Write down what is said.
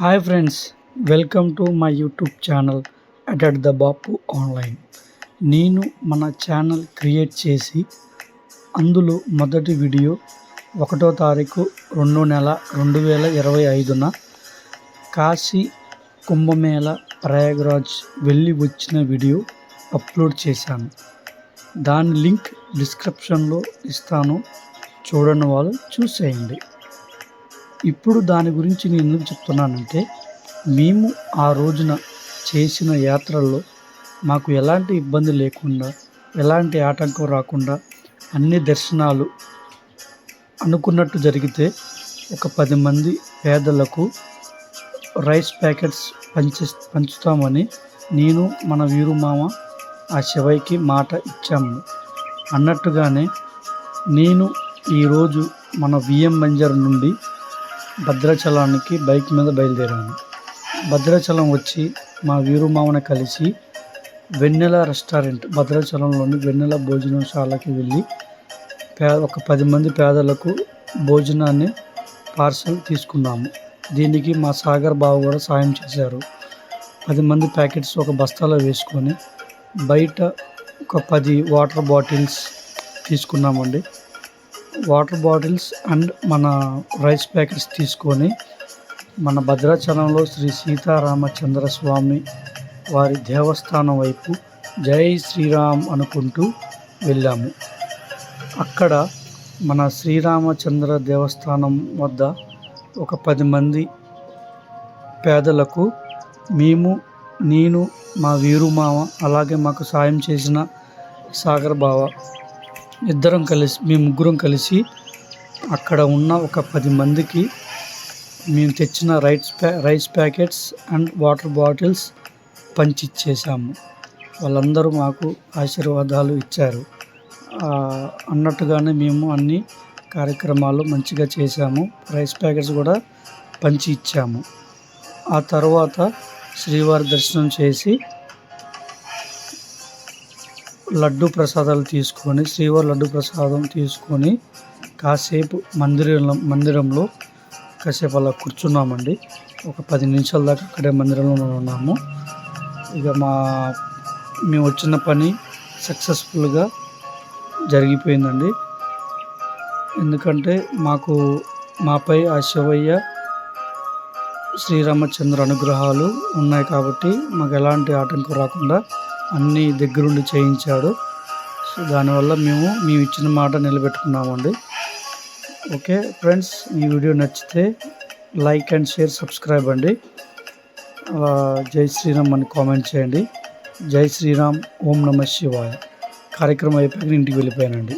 Hi friends welcome to my YouTube channel at the Bapu online. నేను మన channel create చేసి అందులో మొదటి వీడియో ఒకటో తారీఖు రెండో నెల రెండు వేల ఇరవై ఐదున కాశీ కుంభమేళ ప్రయాగ్రాజ్ వెళ్ళి వచ్చిన వీడియో అప్లోడ్ చేశాను. దాని లింక్ డిస్క్రిప్షన్లో ఇస్తాను. చూడని వాళ్ళు చూసేయండి. ఇప్పుడు దాని గురించి నేను ఎందుకు చెప్తున్నానంటే మేము ఆ రోజున చేసిన యాత్రల్లో మాకు ఎలాంటి ఇబ్బంది లేకుండా ఎలాంటి ఆటంకం రాకుండా అన్ని దర్శనాలు అనుకున్నట్టు జరిగితే ఒక పది మంది పేదలకు రైస్ ప్యాకెట్స్ పంచి పంచుతామని నేను మన వీరు మామ ఆ శివయ్యకి మాట ఇచ్చాము. అన్నట్టుగానే నేను ఈరోజు మన విఎం బంజర్ నుండి భద్రాచలానికి బైక్ మీద బయలుదేరాను. భద్రాచలం వచ్చి మా వీరు మామని కలిసి వెన్నెల రెస్టారెంట్ భద్రాచలంలోని వెన్నెల భోజనశాలకి వెళ్ళి పే ఒక పది మంది పేదలకు భోజనాన్ని పార్సల్ తీసుకున్నాము. దీనికి మా సాగర్ బాబు కూడా సాయం చేశారు. పది మంది ప్యాకెట్స్ ఒక బస్తాలో వేసుకొని బయట ఒక పది వాటర్ బాటిల్స్ తీసుకున్నామండి. వాటర్ బాటిల్స్ అండ్ మన రైస్ ప్యాకెట్స్ తీసుకొని మన భద్రాచలంలో శ్రీ సీతారామచంద్ర స్వామి వారి దేవస్థానం వైపు జై శ్రీరామ్ అనుకుంటూ వెళ్ళాము. అక్కడ మన శ్రీరామచంద్ర దేవస్థానం వద్ద ఒక పది మంది పేదలకు మేము నేను మా వీరు మామ అలాగే మాకు సాయం చేసిన సాగర్ బావ ఇద్దరం కలిసి మేము ముగ్గురం కలిసి అక్కడ ఉన్న ఒక పది మందికి మేము తెచ్చిన రైస్ ప్యా rice packets and water bottles పంచిచ్చేసాము వాళ్ళందరూ మాకు ఆశీర్వాదాలు ఇచ్చారు. అన్నట్టుగానే మేము అన్ని కార్యక్రమాలు మంచిగా చేశాము. రైస్ ప్యాకెట్స్ కూడా పంచి ఇచ్చాము ఆ తర్వాత శ్రీవారి దర్శనం చేసి లడ్డు ప్రసాదాలు తీసుకొని శ్రీవారి లడ్డు ప్రసాదం తీసుకొని కాసేపు మందిరంలో మందిరంలో కాసేపు అలా కూర్చున్నామండి. ఒక పది నిమిషాల దాకా అక్కడే మందిరంలో ఉన్నాము. ఇక మా మేము వచ్చిన పని సక్సెస్ఫుల్గా జరిగిపోయిందండి. ఎందుకంటే మాకు మాపై ఆ శివయ్య శ్రీరామచంద్ర అనుగ్రహాలు ఉన్నాయి కాబట్టి మాకు ఎలాంటి ఆటంకం రాకుండా అన్నీ దగ్గరుండి చేయించాడు. సో దానివల్ల మేము మేము ఇచ్చిన మాట నిలబెట్టుకున్నామండి. ఓకే ఫ్రెండ్స్ ఈ వీడియో నచ్చితే లైక్ అండ్ షేర్ సబ్స్క్రైబ్ అండి. జై శ్రీరామ్ అని కామెంట్ చేయండి. జై శ్రీరామ్ ఓం నమ శివాయ. కార్యక్రమం అయిపోయి ఇంటికి వెళ్ళిపోయానండి.